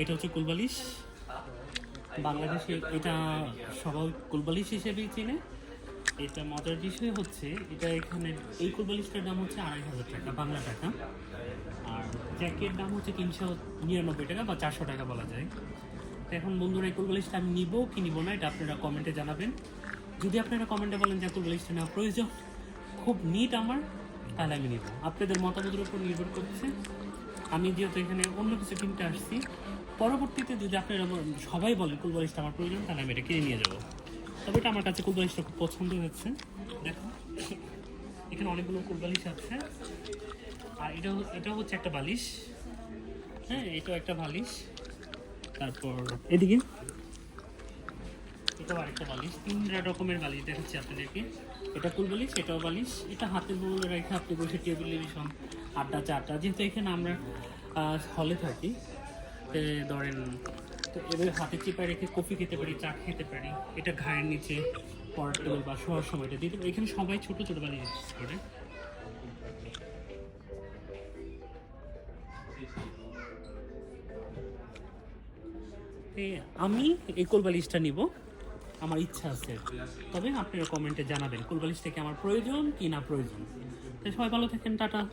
এটা হচ্ছে কুলবালিশ। বাংলাদেশে এটা সবাই কুলবালিশ হিসেবেই চেনে। এটা মজার বিষয় হচ্ছে, এটা এখানে এই কুলবালিশটার দাম হচ্ছে আড়াই হাজার টাকা, বাংলা টাকা। আর জ্যাকের দাম হচ্ছে তিনশো নিরানব্বই টাকা বা চারশো টাকা বলা যায়। তো এখন বন্ধুরা, এই কুলবালিশটা আমি নিব কি নিব না, এটা আপনারা কমেন্টে জানাবেন। যদি আপনারা কমেন্টে বলেন যে কুলবালিশটা নেওয়া প্রয়োজন, খুব নিট আমার। তাহলে আমি নিব আপনাদের মতামতের উপর নির্ভর করছে। আমি যেহেতু এখানে অন্য কিছু কিনতে আসছি, পরবর্তীতে যদি আপনারা সবাই বলেন কুলবালিশটা আমার প্রয়োজন, তাহলে আমি এটা কিনে নিয়ে যাব। তবে এটা আমার কাছে কুলবালিশটা খুব পছন্দ হয়েছে। দেখো এখানে অনেকগুলো কুলবালিশ আছে। আর এটা এটা হচ্ছে একটা বালিশ। হ্যাঁ এটাও একটা বালিশ। তারপর এদিকে। এটাও আরেকটা বালিশ, তিন রকমের বালিশ দেখাচ্ছি আপনাদেরকে। এটা কুল বালিশ? এটাও বালিশ। এটা হাতে বগলে রেখে আপনি বসে টেবিলে সব আড্ডা চারটা যেহেতু এখানে আমরা হলে থাকি ধরেন, তো এবার হাতে চিপায় রেখে কফি খেতে পারি, চা খেতে পারি। এটা ঘায়ের নিচে, পড়ার টেবিল বা শোয়ার সময় এটা দিতে পারি। এখানে সবাই ছোট ছোট বালিশ ইউজ করে। আমি এই কোলবালিশটা নিব। আমার ইচ্ছা আছে। তবে আপনারা কমেন্টে জানাবেন, কুলবালিশ থেকে আমার প্রয়োজন কি না প্রয়োজন। তো সবাই ভালো থাকেন, টাটা।